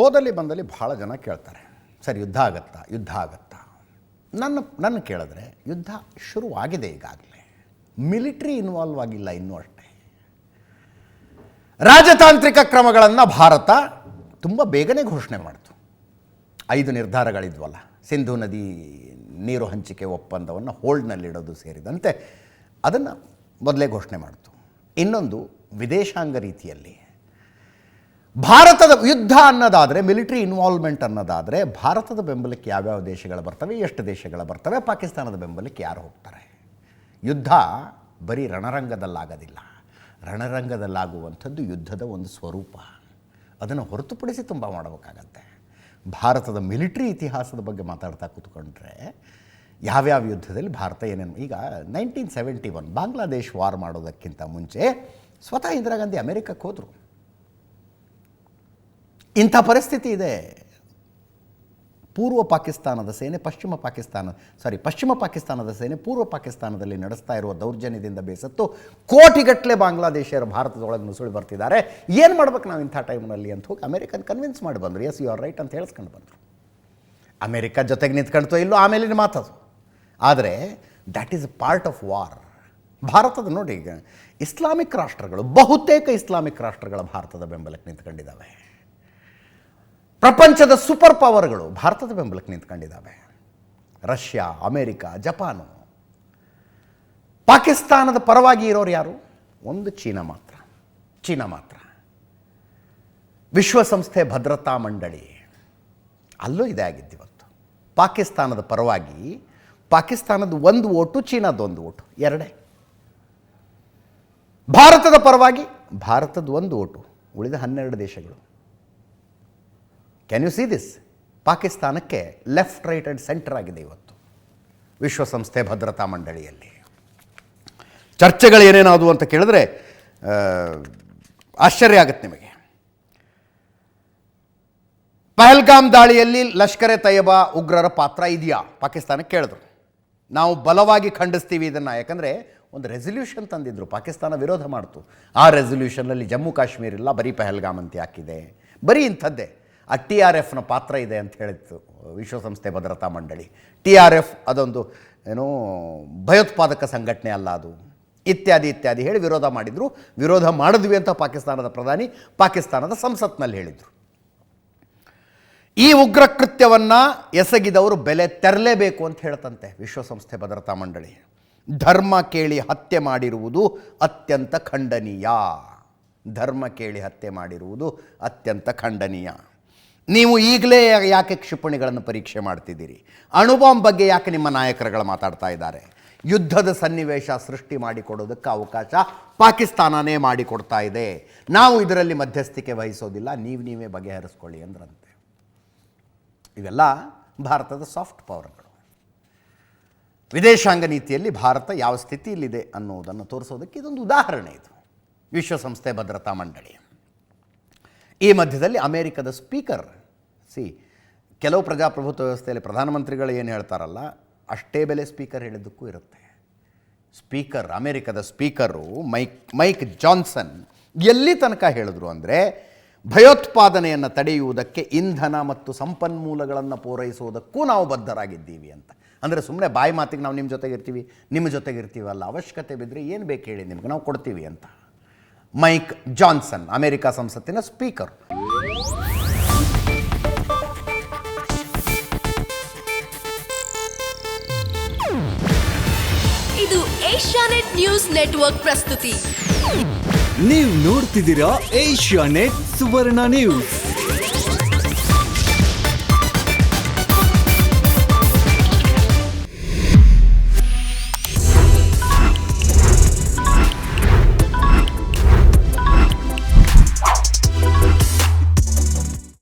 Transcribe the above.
ಹೋದಲ್ಲಿ ಬಂದಲ್ಲಿ ಭಾಳ ಜನ ಕೇಳ್ತಾರೆ, ಸರ್, ಯುದ್ಧ ಆಗತ್ತಾ? ಯುದ್ಧ ಆಗತ್ತಾ? ನನ್ನ ನನ್ನ ಕೇಳಿದ್ರೆ, ಯುದ್ಧ ಶುರುವಾಗಿದೆ ಈಗಾಗಲೇ. ಮಿಲಿಟ್ರಿ ಇನ್ವಾಲ್ವ್ ಆಗಿಲ್ಲ ಇನ್ನೂ ಅಷ್ಟೇ. ರಾಜತಾಂತ್ರಿಕ ಕ್ರಮಗಳನ್ನು ಭಾರತ ತುಂಬ ಬೇಗನೆ ಘೋಷಣೆ ಮಾಡಿತು. ಐದು ನಿರ್ಧಾರಗಳಿದ್ವಲ್ಲ, ಸಿಂಧು ನದಿ ನೀರು ಹಂಚಿಕೆ ಒಪ್ಪಂದವನ್ನು ಹೋಲ್ಡ್ನಲ್ಲಿಡೋದು ಸೇರಿದಂತೆ ಅದನ್ನು ಮೊದಲೇ ಘೋಷಣೆ ಮಾಡಿತು. ಇನ್ನೊಂದು ವಿದೇಶಾಂಗ ರೀತಿಯಲ್ಲಿ ಭಾರತದ ಯುದ್ಧ ಅನ್ನೋದಾದರೆ ಮಿಲಿಟರಿ ಇನ್ವಾಲ್ವ್ಮೆಂಟ್ ಅನ್ನೋದಾದರೆ, ಭಾರತದ ಬೆಂಬಲಕ್ಕೆ ಯಾವ್ಯಾವ ದೇಶಗಳು ಬರ್ತವೆ, ಎಷ್ಟು ದೇಶಗಳು ಬರ್ತವೆ, ಪಾಕಿಸ್ತಾನದ ಬೆಂಬಲಕ್ಕೆ ಯಾರು ಹೋಗ್ತಾರೆ? ಯುದ್ಧ ಬರೀ ರಣರಂಗದಲ್ಲಾಗೋದಿಲ್ಲ. ರಣರಂಗದಲ್ಲಾಗುವಂಥದ್ದು ಯುದ್ಧದ ಒಂದು ಸ್ವರೂಪ. ಅದನ್ನು ಹೊರತುಪಡಿಸಿ ತುಂಬ ಮಾಡಬೇಕಾಗತ್ತೆ. ಭಾರತದ ಮಿಲಿಟ್ರಿ ಇತಿಹಾಸದ ಬಗ್ಗೆ ಮಾತಾಡ್ತಾ ಕೂತ್ಕೊಂಡ್ರೆ, ಯಾವ್ಯಾವ ಯುದ್ಧದಲ್ಲಿ ಭಾರತ ಏನೇನು, ಈಗ nineteen seventy one Bangladesh war ಮಾಡೋದಕ್ಕಿಂತ ಮುಂಚೆ, ಸ್ವತಃ ಇಂದಿರಾ ಗಾಂಧಿ ಅಮೆರಿಕಕ್ಕೆ ಹೋದರು. ಇಂಥ ಪರಿಸ್ಥಿತಿ ಇದೆ. ಪೂರ್ವ ಪಾಕಿಸ್ತಾನದ ಸೇನೆ, ಪಶ್ಚಿಮ ಪಾಕಿಸ್ತಾನ ಸಾರಿ ಪಶ್ಚಿಮ ಪಾಕಿಸ್ತಾನದ ಸೇನೆ ಪೂರ್ವ ಪಾಕಿಸ್ತಾನದಲ್ಲಿ ನಡೆಸ್ತಾ ಇರುವ ದೌರ್ಜನ್ಯದಿಂದ ಬೇಸತ್ತು ಕೋಟಿಗಟ್ಟಲೆ ಬಾಂಗ್ಲಾದೇಶಿಯರು ಭಾರತದೊಳಗೆ ನುಸುಳಿ ಬರ್ತಿದ್ದಾರೆ. ಏನು ಮಾಡ್ಬೇಕು ನಾವು ಇಂಥ ಟೈಮ್ನಲ್ಲಿ ಅಂತ ಹೋಗಿ ಅಮೆರಿಕನ್ ಕನ್ವಿನ್ಸ್ ಮಾಡಿ ಬಂದರು. ಎಸ್ ಯು ಆರ್ ರೈಟ್ ಅಂತ ಹೇಳಿಸ್ಕೊಂಡು ಬಂದರು. ಅಮೆರಿಕ ಜೊತೆಗೆ ನಿಂತ್ಕೊಳ್ತೋ ಇಲ್ಲೋ ಆಮೇಲಿನ ಮಾತದು ಆದರೆ that is part of war ಭಾರತದ ನೋಡಿ ಈಗ ಇಸ್ಲಾಮಿಕ್ ರಾಷ್ಟ್ರಗಳು, ಬಹುತೇಕ ಇಸ್ಲಾಮಿಕ್ ರಾಷ್ಟ್ರಗಳ ಭಾರತದ ಬೆಂಬಲಕ್ಕೆ ನಿಂತ್ಕೊಂಡಿದ್ದಾವೆ ಪ್ರಪಂಚದ ಸೂಪರ್ ಪವರ್ಗಳು ಭಾರತದ ಬೆಂಬಲಕ್ಕೆ ನಿಂತ್ಕೊಂಡಿದ್ದಾವೆ. Russia, America, Japan. ಪಾಕಿಸ್ತಾನದ ಪರವಾಗಿ ಇರೋರು ಯಾರು? ಒಂದು ಚೀನಾ ಮಾತ್ರ. ಚೀನಾ ಮಾತ್ರ. ವಿಶ್ವಸಂಸ್ಥೆ ಭದ್ರತಾ ಮಂಡಳಿ. ಅಲ್ಲೂ ಇದೇ ಆಗಿದ್ದು ಇವತ್ತು. ಪಾಕಿಸ್ತಾನದ ಪರವಾಗಿ ಪಾಕಿಸ್ತಾನದ ಒಂದು ಓಟು, ಚೀನಾದ ಒಂದು ಓಟು, ಎರಡೇ. ಭಾರತದ ಪರವಾಗಿ ಭಾರತದ ಒಂದು ಓಟು ಉಳಿದ ಹನ್ನೆರಡು ದೇಶಗಳು. ಕ್ಯಾನ್ ಯು ಸಿ ದಿಸ್ ಪಾಕಿಸ್ತಾನಕ್ಕೆ ಲೆಫ್ಟ್ ರೈಟ್ ಆ್ಯಂಡ್ ಸೆಂಟರ್ ಆಗಿದೆ ಇವತ್ತು. ವಿಶ್ವಸಂಸ್ಥೆ ಭದ್ರತಾ ಮಂಡಳಿಯಲ್ಲಿ. ಚರ್ಚೆಗಳು ಏನೇನಾದವು ಅಂತ ಕೇಳಿದ್ರೆ ಆಶ್ಚರ್ಯ ಆಗುತ್ತೆ ನಿಮಗೆ. ಪಹಲ್ಗಾಮ್ ದಾಳಿಯಲ್ಲಿ ಲಷ್ಕರೆ ಎ ತಯ್ಯಬಾ ಉಗ್ರರ ಪಾತ್ರ ಇದೆಯಾ? ಪಾಕಿಸ್ತಾನಕ್ಕೆ ಕೇಳಿದ್ರು. ನಾವು ಬಲವಾಗಿ ಖಂಡಿಸ್ತೀವಿ ಇದನ್ನು. ಯಾಕಂದರೆ ಒಂದು ರೆಸಲ್ಯೂಷನ್ ತಂದಿದ್ದರು ಪಾಕಿಸ್ತಾನ ವಿರೋಧ ಮಾಡ್ತು. ಆ ರೆಸಲ್ಯೂಷನಲ್ಲಿ ಜಮ್ಮು ಕಾಶ್ಮೀರ ಇಲ್ಲ, ಬರೀ ಪಹಲ್ಗಾಮ್ ಅಂತ ಹಾಕಿದೆ ಬರೀ ಇಂಥದ್ದೇ. ಆ ಟಿ ಆರ್ ಎಫ್ನ ಪಾತ್ರ ಇದೆ ಅಂತ ಹೇಳಿತ್ತು ವಿಶ್ವಸಂಸ್ಥೆ ಭದ್ರತಾ ಮಂಡಳಿ. ಟಿ ಆರ್ ಎಫ್ ಅದೊಂದು ಏನು ಭಯೋತ್ಪಾದಕ ಸಂಘಟನೆ ಅಲ್ಲ ಅದು. ಇತ್ಯಾದಿ ಇತ್ಯಾದಿ ಹೇಳಿ ವಿರೋಧ ಮಾಡಿದರು. ವಿರೋಧ ಮಾಡಿದ್ವಿ ಅಂತ ಪಾಕಿಸ್ತಾನದ ಪ್ರಧಾನಿ ಪಾಕಿಸ್ತಾನದ ಸಂಸತ್ನಲ್ಲಿ ಹೇಳಿದರು. ಈ ಉಗ್ರ ಕೃತ್ಯವನ್ನು ಎಸಗಿದವರು ಬೆಲೆ ತೆರಲೇಬೇಕು ಅಂತ ಹೇಳ್ತಂತೆ ವಿಶ್ವಸಂಸ್ಥೆ ಭದ್ರತಾ ಮಂಡಳಿ. ಧರ್ಮ ಕೇಳಿ ಹತ್ಯೆ ಮಾಡಿರುವುದು ಅತ್ಯಂತ ಖಂಡನೀಯ. ಧರ್ಮ ಕೇಳಿ ಹತ್ಯೆ ಮಾಡಿರುವುದು ಅತ್ಯಂತ ಖಂಡನೀಯ. ನೀವು ಈಗಲೇ ಯಾಕೆ ಕ್ಷಿಪಣಿಗಳನ್ನು ಪರೀಕ್ಷೆ ಮಾಡ್ತಿದ್ದೀರಿ? ಅಣುಬಾಂಬ್ ಬಗ್ಗೆ ಯಾಕೆ ನಿಮ್ಮ ನಾಯಕರುಗಳು ಮಾತಾಡ್ತಾ ಇದ್ದಾರೆ? ಯುದ್ಧದ ಸನ್ನಿವೇಶ ಸೃಷ್ಟಿ ಮಾಡಿಕೊಡೋದಕ್ಕೆ ಅವಕಾಶ ಪಾಕಿಸ್ತಾನನೇ ಮಾಡಿಕೊಡ್ತಾ ಇದೆ. ನಾವು ಇದರಲ್ಲಿ ಮಧ್ಯಸ್ಥಿಕೆ ವಹಿಸೋದಿಲ್ಲ, ನೀವು ನೀವೇ ಬಗೆಹರಿಸ್ಕೊಳ್ಳಿ ಅಂದ್ರಂತೆ. ಇವೆಲ್ಲ ಭಾರತದ ಸಾಫ್ಟ್ ಪವರ್ಗಳು. ವಿದೇಶಾಂಗ ನೀತಿಯಲ್ಲಿ ಭಾರತ ಯಾವ ಸ್ಥಿತಿಯಲ್ಲಿದೆ ಅನ್ನೋದನ್ನು ತೋರಿಸೋದಕ್ಕೆ ಇದೊಂದು ಉದಾಹರಣೆ ಇದು. ವಿಶ್ವಸಂಸ್ಥೆ ಭದ್ರತಾ ಮಂಡಳಿ. ಈ ಮಧ್ಯದಲ್ಲಿ ಅಮೇರಿಕದ ಸ್ಪೀಕರ್ ಸಿ ಕೆಲವು ಪ್ರಜಾಪ್ರಭುತ್ವ ವ್ಯವಸ್ಥೆಯಲ್ಲಿ ಪ್ರಧಾನಮಂತ್ರಿಗಳು ಏನು ಹೇಳ್ತಾರಲ್ಲ, ಅಷ್ಟೇ ಬೆಲೆ ಸ್ಪೀಕರ್ ಹೇಳಿದ್ದಕ್ಕೂ ಇರುತ್ತೆ. ಸ್ಪೀಕರ್, ಅಮೇರಿಕದ ಸ್ಪೀಕರು ಮೈಕ್ ಮೈಕ್ ಜಾನ್ಸನ್ ಎಲ್ಲಿ ತನಕ ಹೇಳಿದ್ರು ಅಂದರೆ, ಭಯೋತ್ಪಾದನೆಯನ್ನು ತಡೆಯುವುದಕ್ಕೆ ಇಂಧನ ಮತ್ತು ಸಂಪನ್ಮೂಲಗಳನ್ನು ಪೂರೈಸುವುದಕ್ಕೂ ನಾವು ಬದ್ಧರಾಗಿದ್ದೀವಿ ಅಂತ. ಅಂದರೆ ಸುಮ್ಮನೆ ಬಾಯಿ ಮಾತಿಗೆ ನಾವು ನಿಮ್ಮ ಜೊತೆಗೆ ಇರ್ತೀವಿ ನಿಮ್ಮ ಜೊತೆಗೆ ಇರ್ತೀವಲ್ಲ ಅವಶ್ಯಕತೆ ಬಿದ್ದರೆ ಏನು ಬೇಕು ಹೇಳಿ ನಿಮ್ಗೆ ನಾವು ಕೊಡ್ತೀವಿ ಅಂತ. ಮೈಕ್ ಜಾನ್ಸನ್ ಅಮೆರಿಕ ಸಂಸತ್ತಿನ ಸ್ಪೀಕರ್. ಇದು ಏಷ್ಯಾನೆಟ್ ನ್ಯೂಸ್ ನೆಟ್ವರ್ಕ್ ಪ್ರಸ್ತುತಿ. ನೀವು ನೋಡ್ತಿದ್ದೀರಾ ಏಷ್ಯಾನೆಟ್ ಸುವರ್ಣ ನ್ಯೂಸ್.